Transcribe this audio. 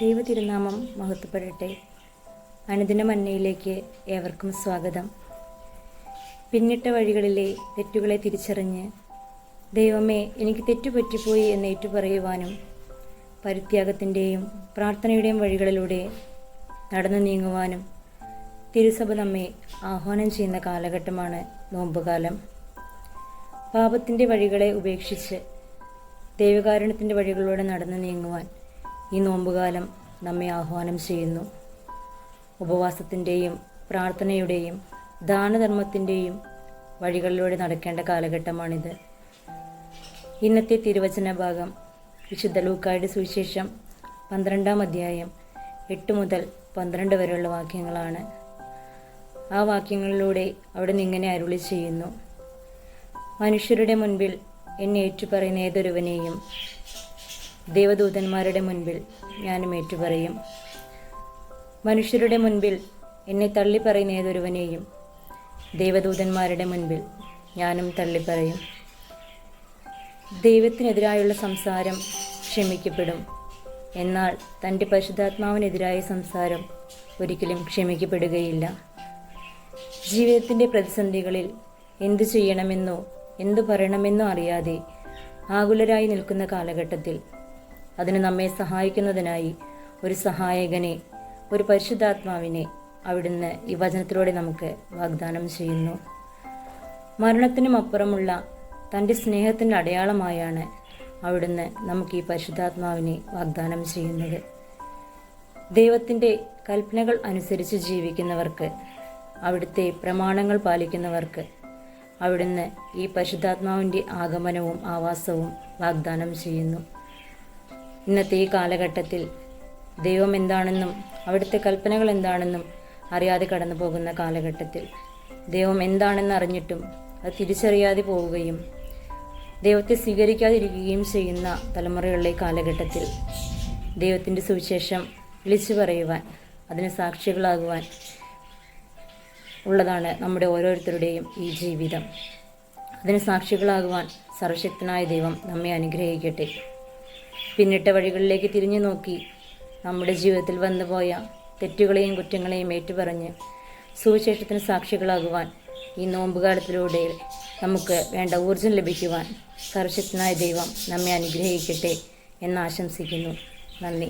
ദൈവ തിരുനാമം മഹത്വപ്പെടട്ടെ. അനുദിന മന്നയിലേക്ക് ഏവർക്കും സ്വാഗതം. പിന്നിട്ട വഴികളിലെ തെറ്റുകളെ തിരിച്ചറിഞ്ഞ് ദൈവമേ എനിക്ക് തെറ്റുപറ്റിപ്പോയി എന്ന് ഏറ്റുപറയുവാനും പരിത്യാഗത്തിന്റെയും പ്രാർത്ഥനയുടെയും വഴികളിലൂടെ നടന്നു നീങ്ങുവാനും തിരുസഭ നമ്മെ ആഹ്വാനം ചെയ്യുന്ന കാലഘട്ടമാണ് നോമ്പുകാലം. പാപത്തിന്റെ വഴികളെ ഉപേക്ഷിച്ച് ദൈവകാരുണ്യത്തിന്റെ വഴികളിലൂടെ നടന്നു നീങ്ങുവാൻ ഈ നോമ്പുകാലം നമ്മെ ആഹ്വാനം ചെയ്യുന്നു. ഉപവാസത്തിന്റെയും പ്രാർത്ഥനയുടെയും ദാനധർമ്മത്തിന്റെയും വഴികളിലൂടെ നടക്കേണ്ട കാലഘട്ടമാണിത്. ഇന്നത്തെ തിരുവചന ഭാഗം വിശുദ്ധ ലൂക്കായുടെ സുവിശേഷം പന്ത്രണ്ടാം അധ്യായം എട്ട് മുതൽ പന്ത്രണ്ട് വരെയുള്ള വാക്യങ്ങളാണ്. ആ വാക്യങ്ങളിലൂടെ അവിടെ നിന്ന് ഇങ്ങനെ അരുളി ചെയ്യുന്നു. മനുഷ്യരുടെ മുൻപിൽ എന്നെ ഏറ്റുപറയുന്ന ഏതൊരുവനെയും ദേവദൂതന്മാരുടെ മുൻപിൽ ഞാനും ഏറ്റുപറയും. മനുഷ്യരുടെ മുൻപിൽ എന്നെ തള്ളിപ്പറയുന്ന ഏതൊരുവനെയും ദേവദൂതന്മാരുടെ മുൻപിൽ ഞാനും തള്ളിപ്പറയും. ദൈവത്തിനെതിരായുള്ള സംസാരം ക്ഷമിക്കപ്പെടും. എന്നാൽ തന്റെ പരിശുദ്ധാത്മാവിനെതിരായ സംസാരം ഒരിക്കലും ക്ഷമിക്കപ്പെടുകയില്ല. ജീവിതത്തിന്റെ പ്രതിസന്ധികളിൽ എന്തു ചെയ്യണമെന്നോ എന്തു പറയണമെന്നോ അറിയാതെ ആകുലരായി നിൽക്കുന്ന കാലഘട്ടത്തിൽ അതിന് നമ്മെ സഹായിക്കുന്നതിനായി ഒരു സഹായകനെ ഒരു പരിശുദ്ധാത്മാവിനെ അവിടുന്ന് ഈ വചനത്തിലൂടെ നമുക്ക് വാഗ്ദാനം ചെയ്യുന്നു. മരണത്തിനും അപ്പുറമുള്ള തന്റെ സ്നേഹത്തിന്റെ അടയാളമായാണ് അവിടുന്ന് നമുക്ക് ഈ പരിശുദ്ധാത്മാവിനെ വാഗ്ദാനം ചെയ്യുന്നത്. ദൈവത്തിന്റെ കൽപ്പനകൾ അനുസരിച്ച് ജീവിക്കുന്നവർക്ക് അവിടുത്തെ പ്രമാണങ്ങൾ പാലിക്കുന്നവർക്ക് അവിടുന്ന് ഈ പരിശുദ്ധാത്മാവിന്റെ ആഗമനവും ആവാസവും വാഗ്ദാനം ചെയ്യുന്നു. ഇന്നത്തെ ഈ കാലഘട്ടത്തിൽ ദൈവം എന്താണെന്നും അവിടുത്തെ കൽപ്പനകൾ എന്താണെന്നും അറിയാതെ കടന്നു പോകുന്ന കാലഘട്ടത്തിൽ ദൈവം എന്താണെന്ന് അറിഞ്ഞിട്ടും അത് തിരിച്ചറിയാതെ പോവുകയും ദൈവത്തെ സ്വീകരിക്കാതിരിക്കുകയും ചെയ്യുന്ന തലമുറയുള്ള ഈ കാലഘട്ടത്തിൽ ദൈവത്തിന്റെ സുവിശേഷം വിളിച്ചു പറയുവാൻ അതിന് സാക്ഷികളാകുവാൻ ഉള്ളതാണ് നമ്മുടെ ഓരോരുത്തരുടെയും ഈ ജീവിതം. അതിന് സാക്ഷികളാകുവാൻ സർവശക്തനായ ദൈവം നമ്മെ അനുഗ്രഹിക്കട്ടെ. പിന്നിട്ട വഴികളിലേക്ക് തിരിഞ്ഞു നോക്കി. നമ്മുടെ ജീവിതത്തിൽ വന്നുപോയ തെറ്റുകളെയും കുറ്റങ്ങളെയും ഏറ്റുപറഞ്ഞ് സുവിശേഷത്തിന് സാക്ഷികളാകുവാൻ ഈ നോമ്പുകാലത്തിലൂടെ നമുക്ക് വേണ്ട ഊർജം ലഭിക്കുവാൻ സർവശക്തനായ ദൈവം നമ്മെ അനുഗ്രഹിക്കട്ടെ എന്ന് ആശംസിക്കുന്നു. നന്ദി.